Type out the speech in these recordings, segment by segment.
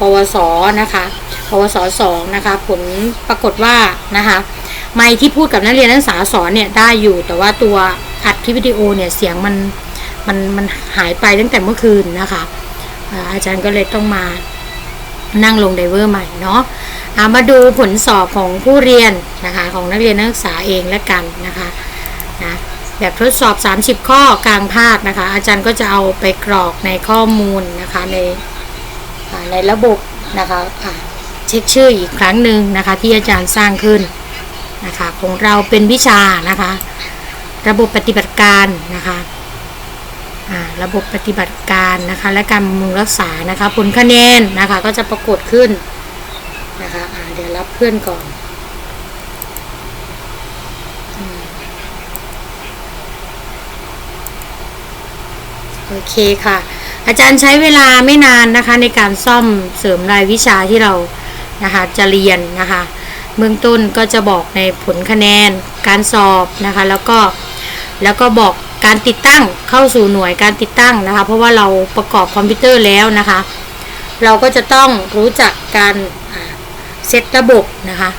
ปวสนะคะปวสสองนะคะ ผลปรากฏว่านะคะไมค์ที่พูดกับนักเรียนนักศึกษาสอนเนี่ยได้อยู่แต่ว่าตัวอัดคลิปวิดีโอเนี่ยเสียงมันมันมันหายไปตั้งแต่เมื่อคืนนะคะอาจารย์ก็เลยต้องมานั่งลงไดเวอร์ใหม่เนาะามาดูผลสอบของผู้เรียนนะคะของนักเรียนนักศึกษาเองและกันนะคะนะแบบทดสอบ 30 ข้อกลางภาคนะคะ อาจารย์ก็จะเอาไปกรอกในข้อมูลนะคะใน ในระบบนะคะเช็คชื่ออีกครั้งหนึ่งนะคะ ที่อาจารย์สร้างขึ้นนะคะของเราเป็นวิชานะคะ ระบบปฏิบัติการนะคะระบบปฏิบัติการนะคะ และการบำรุงรักษานะคะ ผลคะแนนนะคะ ก็จะปรากฏขึ้นนะคะเดี๋ยวรับเพื่อนก่อนอโอเคค่ะ อาจารย์ใช้เวลาไม่นานนะคะ ในการซ่อมเสริมรายวิชาที่เรานะคะจะเรียนนะคะเบื้องต้นก็จะบอกในผลคะแนนการสอบนะคะ แล้วก็แล้วก็บอกการติดตั้งเข้าสู่หน่วยการติดตั้งนะคะ เพราะว่าเราประกอบคอมพิวเตอร์แล้วนะคะ เราก็จะต้องรู้จักการเซตระบบนะคะ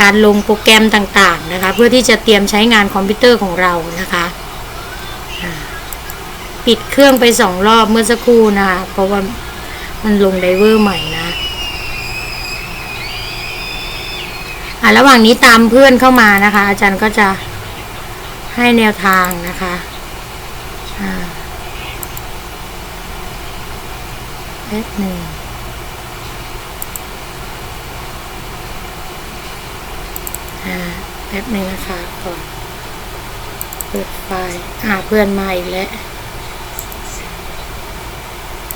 การลงโปรแกรมต่างๆนะคะ เพื่อที่จะเตรียมใช้งานคอมพิวเตอร์ของเรานะคะ ปิดเครื่องไปสองรอบเมื่อสักครู่นะคะเพราะว่ามันลงไดเวอร์ใหม่นะอะระหว่างนี้ตามเพื่อนเข้ามานะคะ อาจารย์ก็จะให้แนวทางนะคะอ่าแป๊บหนึ่งอ่าแป๊บหนึ่งนะคะก่อนเปิดไฟล์อ่าเพื่อนมาอีกแล้ว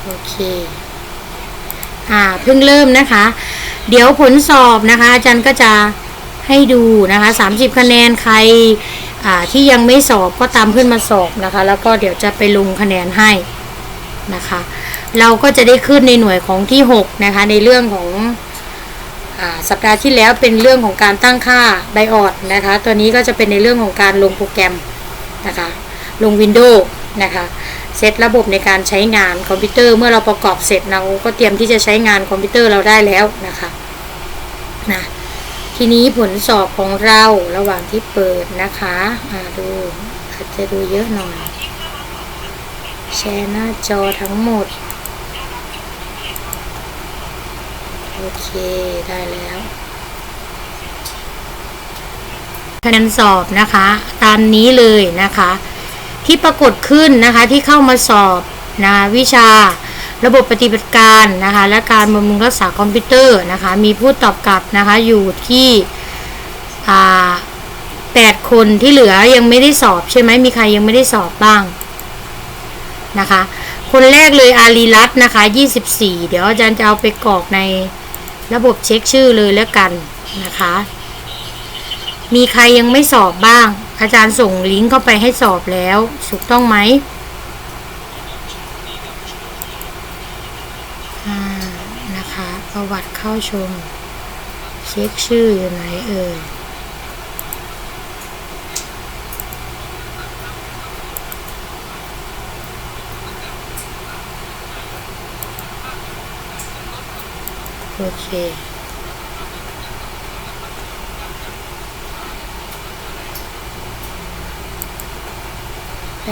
โอเค อ่า เพิ่งเริ่มนะคะ เดี๋ยวผลสอบนะคะ อาจารย์ก็จะให้ดูนะคะ30 คะแนนใครอ่าที่ยังไม่สอบก็ตามเพื่อนมาสอบนะคะ แล้วก็เดี๋ยวจะไปลงคะแนนให้นะคะ เราก็จะได้ขึ้นในหน่วยของที่ 6 นะคะ ในเรื่องของอาสัปดาห์ที่แล้วเป็นเรื่องของการตั้งค่าไดออดนะคะ ตัวนี้ก็จะเป็นในเรื่องของการลงโปรแกรมนะคะ ลง Windows นะคะ เซตระบบในการใช้งานคอมพิวเตอร์เมื่อเราประกอบเสร็จเราก็เตรียมที่จะใช้งานคอมพิวเตอร์เราได้แล้วนะคะนะทีนี้ผลสอบของเราระหว่างที่เปิดนะคะอ่าดูอาจจะดูเยอะหน่อย แชร์หน้าจอทั้งหมด โอเคได้แล้วคะแนนสอบนะคะ ตามนี้เลยนะคะ ที่ปรากฏขึ้นนะคะที่เข้ามาสอบนะวิชาระบบปฏิบัติการนะคะและการบำรุงรักษาคอมพิวเตอร์นะคะมีผู้ตอบกลับนะคะอยู่ที่อ่าแปดคนที่เหลือยังไม่ได้สอบใช่ไหมมีใครยังไม่ได้สอบบ้างนะคะคนแรกเลยอารีรัตน์นะคะ 24 เดี๋ยวอาจารย์จะเอาไปกรอกในระบบเช็คชื่อเลยแล้วกันนะคะ มีใครยังไม่สอบบ้าง อาจารย์ส่งลิงก์เข้าไปให้สอบแล้วถูกต้องไหมนะคะ ประวัติเข้าชม เช็คชื่ออยู่ไหนเอ่ยโอเค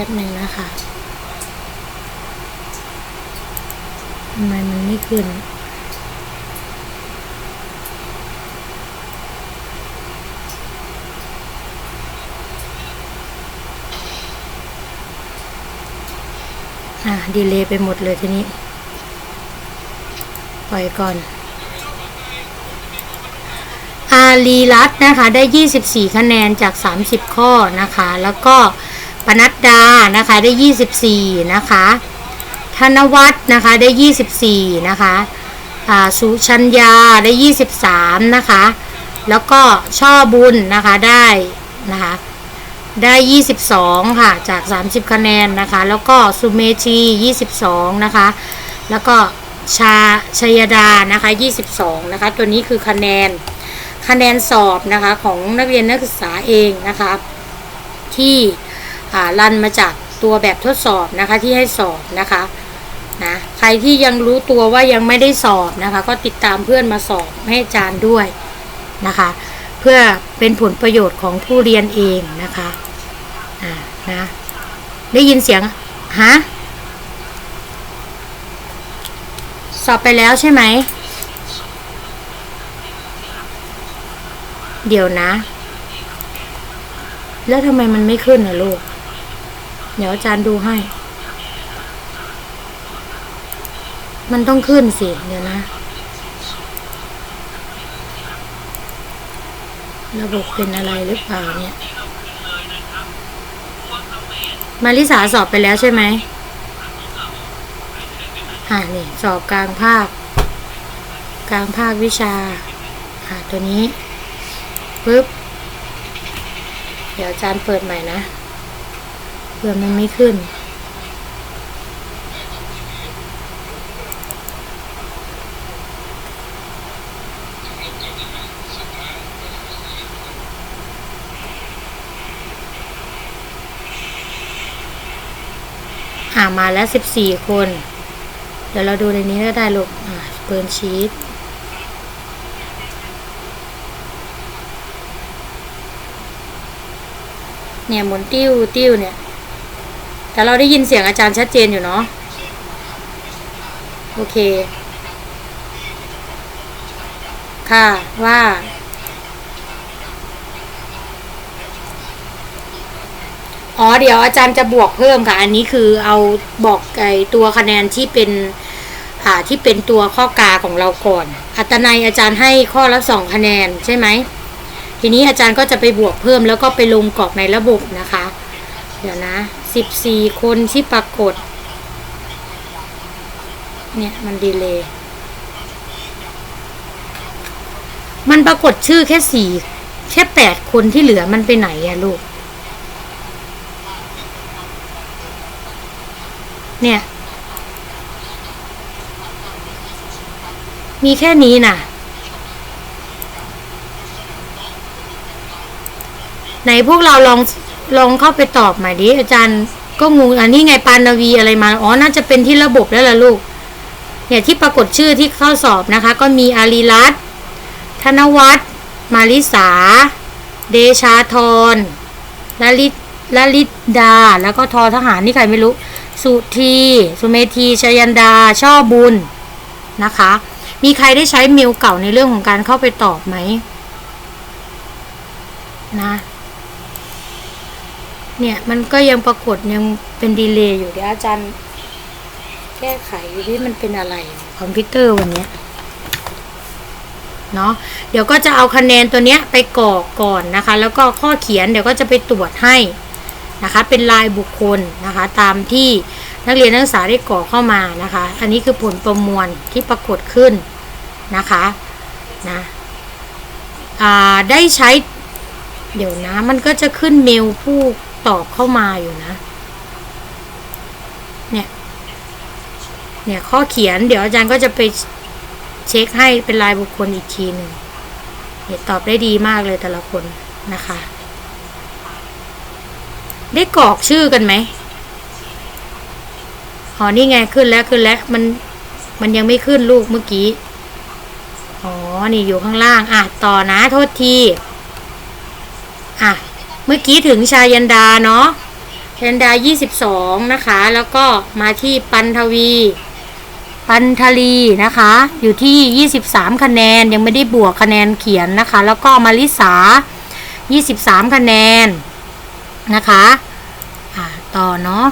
ป๊บหนึ่งนะคะทำไมมันไม่ขึ้นอะดีเลยไปหมดเลยทีนี้ ปล่อยก่อน อารีรัตน์นะคะ ได้ 24 คะแนนจาก 30 ข้อนะคะ แล้วก็ ปนัดดานะคะได้ 24 นะคะธนวัฒน์นะคะได้ 24 นะคะอ่าสุชัญญาได้ 23 นะคะ แล้วก็ช่อบุญนะคะได้นะคะได้ 22 ค่ะ จาก 30 คะแนนนะคะ แล้วก็สุเมชี 22 นะคะ แล้วก็ชาชยดานะคะ 22 นะคะ ตัวนี้คือคะแนนคะแนนสอบนะคะของนักเรียนนักศึกษาเองนะคะที่ รันมาจากตัวแบบทดสอบนะคะที่ให้สอบนะคะนะใครที่ยังรู้ตัวว่ายังไม่ได้สอบนะคะ ก็ติดตามเพื่อนมาสอบให้อาจารย์ด้วยนะคะ เพื่อเป็นผลประโยชน์ของผู้เรียนเองนะคะอ่านะได้ยินเสียงฮะสอบไปแล้วใช่ไหม เดี๋ยวนะ แล้วทำไมมันไม่ขึ้นนะลูก เดี๋ยวอาจารย์ดูให้ มันต้องขึ้นสิเดี๋ยวนะ ระบบเป็นอะไรหรือเปล่าเนี่ย มาริสาสอบไปแล้วใช่ไหมอ่านี่สอบกลางภาค กลางภาควิชา อ่าตัวนี้ปึ๊บ เดี๋ยวอาจารย์เปิดใหม่นะ เผื่อมันไม่ขึ้น อ่ามาแล้วสิบสี่คน เดี๋ยวเราดูในนี้ก็ได้ลูกอ่าเปิดชีตเนี่ยหมุนติ้วติ้วเนี่ย แต่เราได้ยินเสียงอาจารย์ชัดเจนอยู่เนาะโอเค ค่ะว่าอ๋อเดี๋ยวอาจารย์จะบวกเพิ่มค่ะ อันนี้คือเอาบอกไอตัวคะแนนที่เป็นอ่าที่เป็นตัวข้อกาของเราก่อน อัตนัยอาจารย์ให้ข้อละสองคะแนนใช่ไหมทีนี้อาจารย์ก็จะไปบวกเพิ่มแล้วก็ไปลงกรอกในระบบนะคะ เดี๋ยวนะ สิบสี่คนที่ปรากฏ เนี่ยมันดีเลยมันปรากฏชื่อแค่สี่แค่แปดคนที่เหลือมันไปไหนอะลูก เนี่ย มีแค่นี้น่ะ ไหนพวกเราลอง ลองเข้าไปตอบใหม่ดิอาจารย์ก็งงอันนี้ไงปานาวีอะไรมาอ๋อน่าจะเป็นที่ระบบแล้วล่ะลูก เนี่ยที่ปรากฏชื่อที่เข้าสอบนะคะ ก็มีอารีรัตธนวัฒน์มาริสา เดชาธรละลิละลิดา แล้วก็ทอทหารนี่ใครไม่รู้ สุธีสุเมธีชยันดา ช่อบุญนะคะ มีใครได้ใช้เมลเก่าในเรื่องของการเข้าไปตอบไหมนะ เนี่ยมันก็ยังปรากฏยังเป็นดีเลย์อยู่เดี๋ยวอาจารย์ แก้ไขอยู่ที่มันเป็นอะไรคอมพิวเตอร์วันเนี้ยเนาะเดี๋ยวก็จะเอาคะแนนตัวเนี้ยไปกรอกก่อนนะคะ แล้วก็ข้อเขียนเดี๋ยวก็จะไปตรวจให้นะคะ เป็นลายบุคคลนะคะ ตามที่นักเรียนนักศึกษาได้กรอกเข้ามานะคะ อันนี้คือผลประมวลที่ปรากฏขึ้นนะคะนะได้ใช้เดี๋ยวนะมันก็จะขึ้นเมลผู้ ตอบเข้ามาอยู่นะ เนี่ย เนี่ยข้อเขียนเดี๋ยวอาจารย์ก็จะไปเช็คให้เป็นรายบุคคลอีกทีหนึ่งเนี่ยตอบได้ดีมากเลยแต่ละคนนะคะ ได้กรอกชื่อกันไหมอ๋อนี่ไงขึ้นแล้วขึ้นแล้วมันมันยังไม่ขึ้นลูกเมื่อกี้ อ๋อ นี่อยู่ข้างล่าง อะ ต่อนะ โทษที อะ เมื่อกี้ถึงชายันดาเนาะชายันดา 22 นะคะ แล้วก็มาที่ปันทวี ปันทลีนะคะ อยู่ที่ 23 คะแนนยังไม่ได้บวกคะแนนเขียนนะคะ แล้วก็มาริสา 23 คะแนนนะคะ อ่าต่อเนาะ